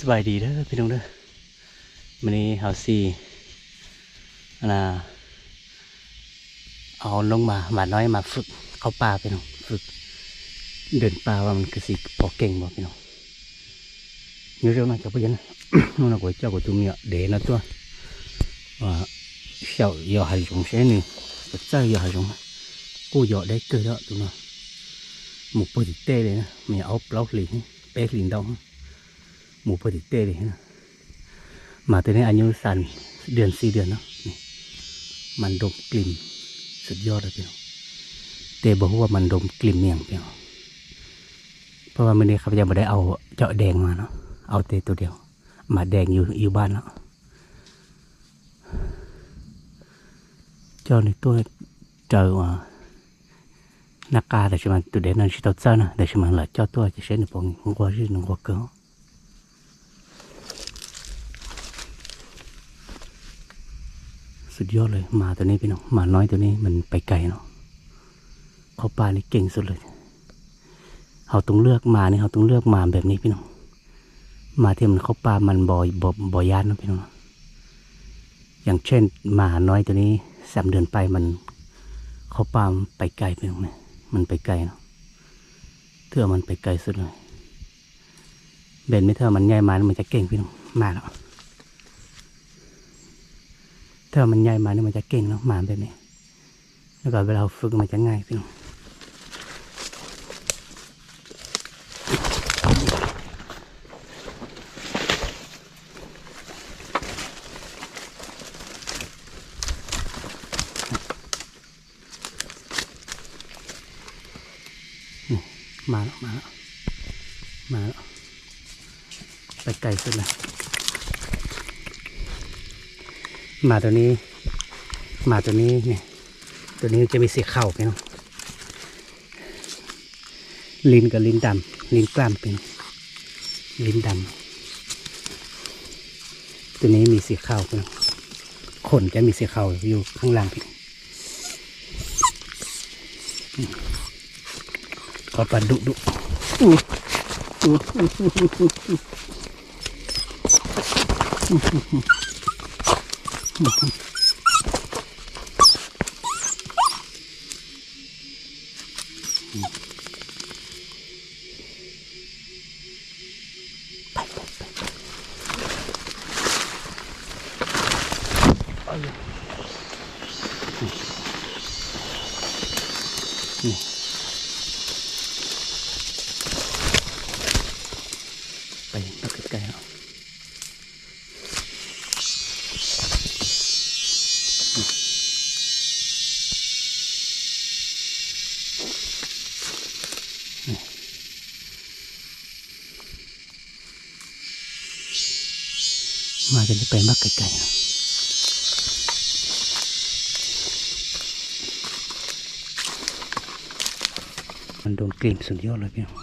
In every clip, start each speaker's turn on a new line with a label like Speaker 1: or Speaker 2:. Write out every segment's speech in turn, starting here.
Speaker 1: สบายดีเด้อพี่น้องเด้อวันนี้เฮาซีอันน่ะเอาลงมาหมาน้อยมาฝึกเข้าป่าพี่น้องฝึก เดินป่าว่ามันคือสิพอเก่งบ่พี่น้อง như rêu này cho bây giờ này nó là của cho của chúng miệng để nó tua và shell giờ hay dùng xe này cái chơi giờ hay dùng cô giờ đấy cơ đó tụi nó một bữa thì tê đấy nè mình ốp lóc liền bé liền đâu một bữa thì tê đấy nè mà tới đây anh như sàn เดือนสี่เดือนเนาะนี่ มันดมกลิ่นสุดยอดเลยพี่น้องแต่บอกว่ามันดมกลิ่นเมียงพี่น้องเพราะว่าวันนี้เขาจะไม่ได้เอาเจาะแดงมาเนาะเอาแต่ตัวเดียวหมาแดงอยู่อยู่บ้านแล้วเจ้าในตัวเจอว่านักกาแต่ชิมันตัวเด่นนั่นชิตอซ่านะแต่ชิมันหละเจ้าตัวจะเช่นปงหัวชื่อหนึ่งหัวเกล สุดยอดเลยหมาตัวนี้พี่น้องหมาน้อยตัวนี้มันไปไกลเนาะเขาป่านี่เก่งสุดเลยเขาต้องเลือกหมานี่เขาต้องเลือกหมาแบบนี้พี่น้องหมาที่มันเขาป่ามันบ่อยบ่บ่อยานนะพี่น้องอย่างเช่นหมาน้อยตัวนี้สามเดือนไปมันเขาปาไปไกลไปตรงเนี้มันไปไกลเนาะเทื่อมันไปไกลสุดเลยเบนไม่เท่ามันใหญ่มามันจะเก่งพี่น้องมาแล้ว เท่ามันใหญ่มานี่มันจะเก่งเนาะหมาแบบนี้ แล้วก็เวลาฝึกมันจะง่ายพี่น้องมาแล้ว มาแล้ว มาแล้ว ไปไกลสุดเลย หมาตัวนี้หมาตัวนี้เนี่ยตัวนี้จะมีสีเขาวพี่น้องลิ้นกับลิ้นดำลิ้นกล้ามเป็นลิ้นดำตัวนี้มีสีเขาวพี่น้องขนจะมีสีเขาอยู่ข้างล่างพี่อืมขอปลาดุดุอู้อู้อู้ไป มาจะได้ไปมากไกลๆมันโดนกลิ่นสุดยอดเลยพี่น้อง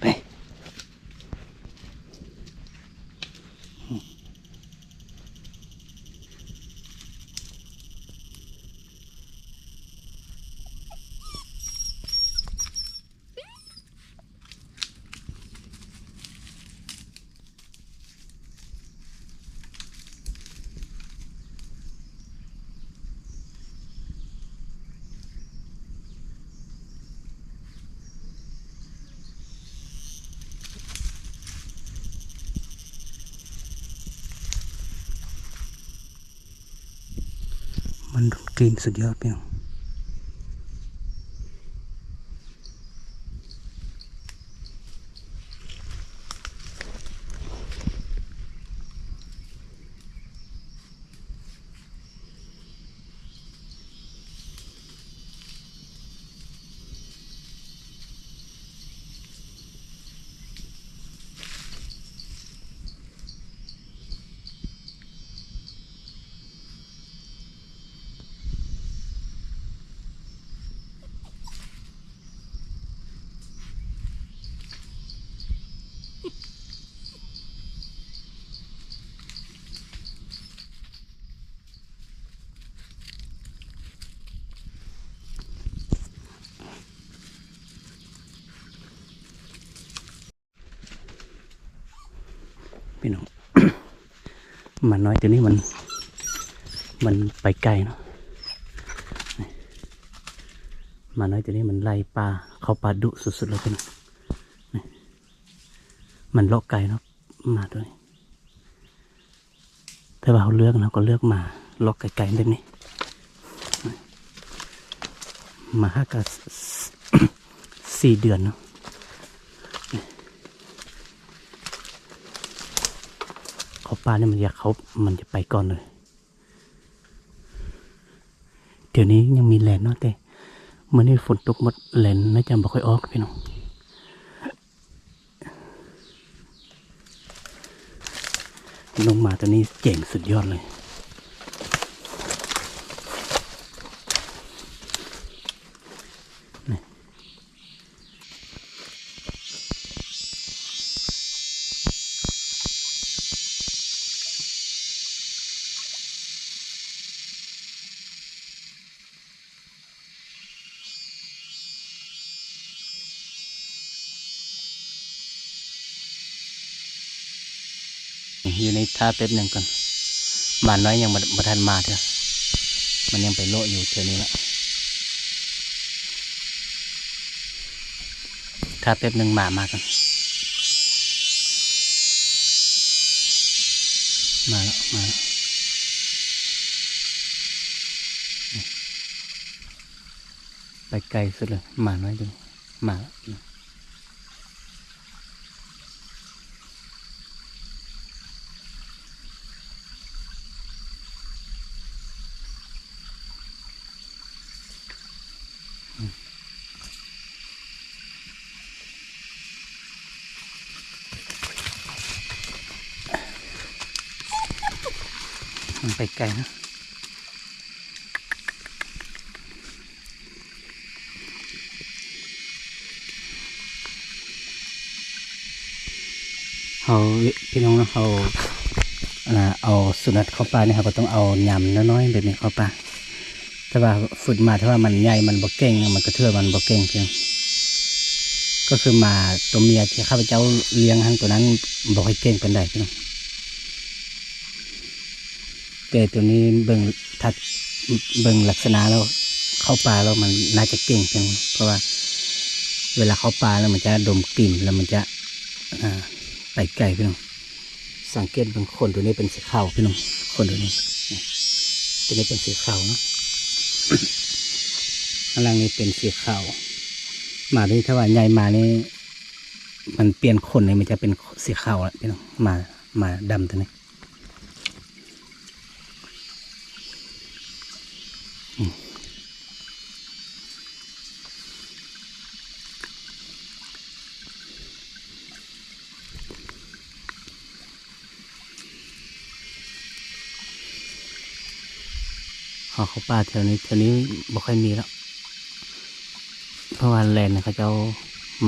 Speaker 1: ไป มันโหมาน้อยตัวนี้มันมันไปไกลเนาะหมาน้อยตัวนี้มันไล่ปลาเข้าปลาดุสุดๆเลยพี่น้องนี่มันเลาะไกลเนาะหมาตัวนี้ถ้าว่าเขาเลือกนะก็เลือกหมาเลาะไกลๆแบบนี้นี่หมาห้ากะสี่เดือนเนาะ เขา ปลาเนี่ยมันอยากเขามันจะไปก่อนเลย เดี๋ยวนี้ยังมีแลนเนาะแต่เมื่อนี้ฝนตกหมดแลนน่าจะบ่ค่อยออกพี่น้องน้องมาตัวนี้เจ๋งสุดยอดเลย อยู่ในท่าเป็ดหนึ่งก่อนหมาน้อยยังมามาทันมาเถอะมันยังไปโลอยู่เท่านี้ละท่าเป็ดหนึ่งหมามากันมาแล้วมาแล้วไปไกลสุดเลยหมาน้อยจังมาแล้ว มันไปไกลนะเอาพี่น้องนะเอาอ่าเอาสุนัขเข้าไปนี่ครับก็ต้องเอายำน้อยๆแบบนี้เข้าป่าแต่ว่าฝึกมาถ้าว่ามันใหญ่มันบ่เก่งมันกระเทือมันบ่เก่งเพียงก็คือมาตัวเมียที่ข้าพเจ้าเลี้ยงทั้งตัวนั้นบ่ค่อยเก่งเป็นได้พี่น้อง แต่ตัวนี้เบิ่งทัดเบิ่งลักษณะแล้วเข้าป่าแล้วมันน่าจะเก่งเพียงเพราะว่า เวลาเข้าป่าแล้วมันจะดมกลิ่นแล้วมันจะอไปไกลพี่น้องสังเกตบางคนตัวนี้เป็นสีขาวพี่น้องคนตัวนี้ตัวนี้เป็นสีขาวเนาะข้างล่างนี้เป็นสีขาวหมาที่ถ้าว่าใหญ่มานี่มันเปลี่ยนขนเลยมันจะเป็นสีขาวแล้วพี่น้องหมาหมาดำตัวนี้ หอเขาป่าแถวนี้แถวนี้บ่ค่อยมีแล้วเพราะว่าแลนเขาจะเอา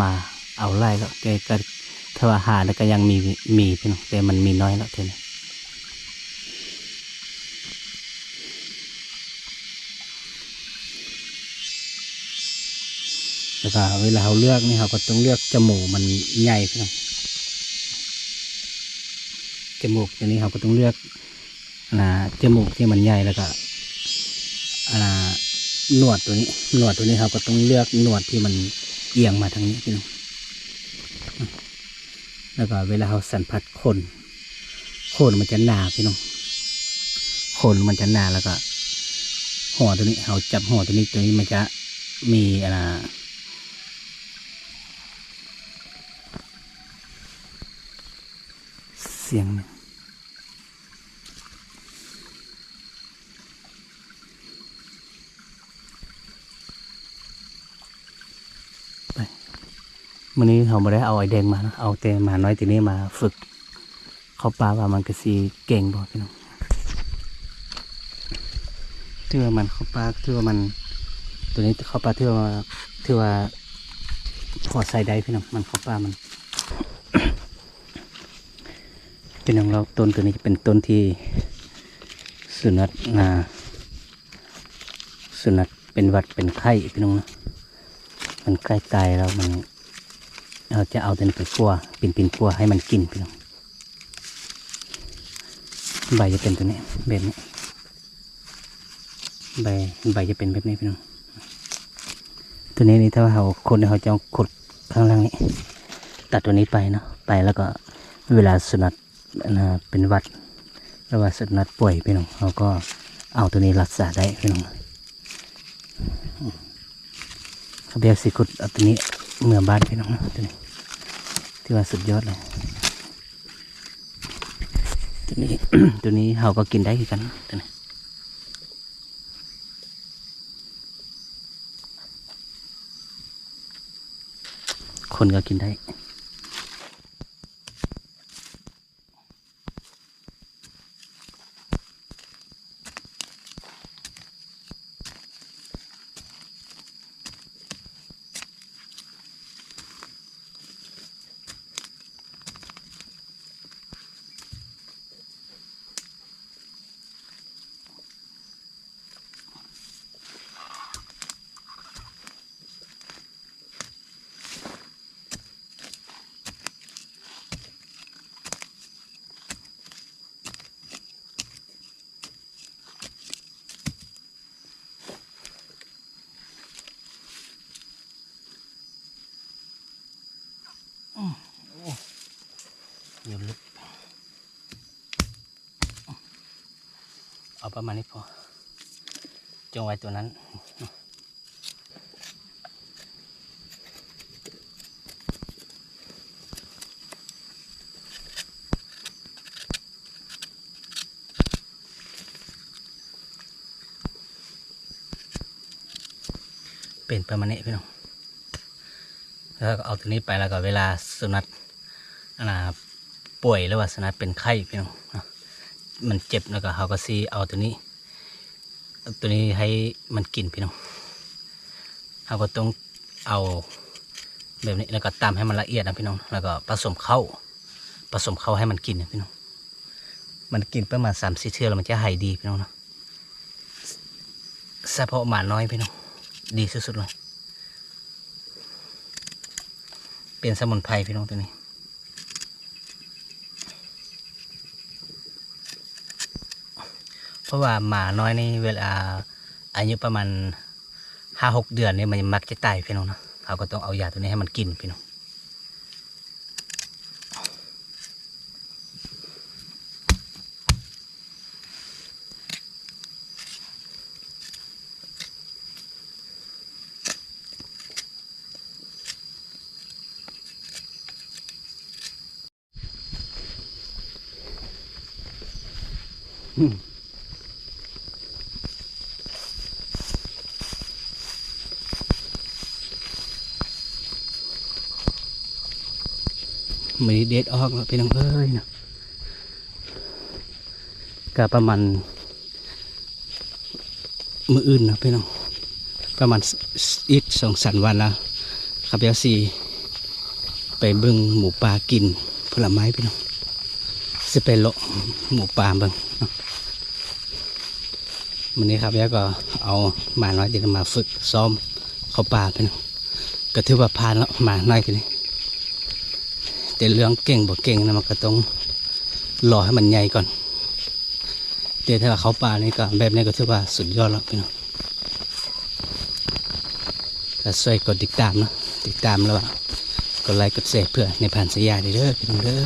Speaker 1: มาเอาไล่แล้วแต่ก็ถ้าว่าหาแล้วก็ยังมีมีพี่น้องแต่มันมีน้อยแล้วเท่านี้แล้วก็เวลาเราเลือกนี่เราก็ต้องเลือกจมูกมันใหญ่พี่น้องจมูกตัวนี้เราก็ต้องเลือกนะจมูกที่มันใหญ่แล้วก็ หนวดตัวนี้หนวดตัวนี้ครับ ก็ต้องเลือกหนวดที่มันเอียงมาทางนี้พี่น้องแล้วก็เวลาเราสัมผัสขนขนมันจะหนาพี่น้องขนมันจะหนาแล้วก็หัวตัวนี้เราจับหัวตัวนี้ตัวนี้มันจะมีอะไรเสียงหนึ่ง มื่อนี้เขาไม่ได้เอาไอ้แดงมา เอาแต่หมาน้อยตัวนี้มาฝึก เขาปลาว่ามันก็สีเก่งบ่พี่น้องเทื่อมันเขาปลาเทื่อมัน ตัวนี้เขาปลาเทื่อว่าเทื่อว่าพอใส่ได้พี่น้องมันเขาปลามันพี่น้องเราต้นตัวนี้จะเป็นต้นที่สุนัขนาสุนัขเป็นวัดเป็นไข้พี่น้องนะมันใกล้ตายแล้วมัน เราจะเอาแต่ไปกลัวปิ่นปิ่นกลัวให้มันกินพี่น้องใบจะเป็นตัวนี้แบบนี้ใบใบจะเป็นแบบนี้พี่น้องตัวนี้นี่ถ้าเราคนเขาจะขุดข้างล่างนี้ ตัดตัวนี้ไปเนาะไปแล้วก็เวลาสุนัขนะเป็นวัดหรือว่าสุนัขป่วยพี่น้องเขาก็เอาตัวนี้รักษาได้พี่น้องเขาเบียสิขุดเอาตัวนี้ เมื่อบ้านพี่น้องนะตัวนี้ที่ว่าสุดยอดเลยตัวนี้ตัวนี้เขาก็กินได้คือกันตัวนี้คนก็กินได้ อยู่ลึก เอาประมาณนี้พอ จงไว้ตัวนั้นเป็นประมาณนี้พี่น้อง แล้วก็เอาตัวนี้ไปแล้วก็เวลาสุนัขอันนะ ป่วยหรือว่าสนัขเป็นไข้พี่น้องมันเจ็บแล้วก็เขาก็ซีเอาตัวนี้ ตัวนี้ให้มันกินพี่น้องเขาก็ต้องเอาแบบนี้แล้วก็ตำให้มันละเอียดนะพี่น้องแล้วก็ผสมเข้าผสมเข้าให้มันกินนะพี่น้องมันกินประมาณสามสี่เทื่อแล้วมันจะหายดีพี่น้องนะเฉพาะหมาน้อยพี่น้องดีสุดๆเลยเป็นสมุนไพรพี่น้องตัวนี้ เพ ราะว่าหมาน้อยนี่เวลาอายุประมาณห้าหกเดือนนี่มันมักจะตายพี่น้องนะเราก็ต้องเอายาตัวนี้ให้มันกินพี่น้อง มีเด็ดออกแล้วพี่น้องเอ้ยนะก็ประมาณมืออื่นนะพี่น้อง ประมาณอีกสองสามวันแล้วครับยาสีไปเบิ่งหมูป่ากินผลไม้พี่น้องจะไปเลาะหมูป่าเบิ่งวันนี้ครับยาก็เอาหมาน้อยเด็กมาฝึกซ้อมเข้าป่าพี่น้องก็ถือว่าผ่านแล้วหมาน้อยทีนี้ แต่เรื่องเก่งบ่เก่งนะมันก็ต้องรอให้มันใหญ่ก่อนเดี๋ยวถ้าเขาปลานี่ก็แบบนี้ก็ถือว่าสุดยอดแล้วพี่น้องก็ช่วยกดติดตามเนะติดตามแล้วก็กดไลค์กดแชร์เพื่อในผ่านสยามเด้อพี่น้องเด้อ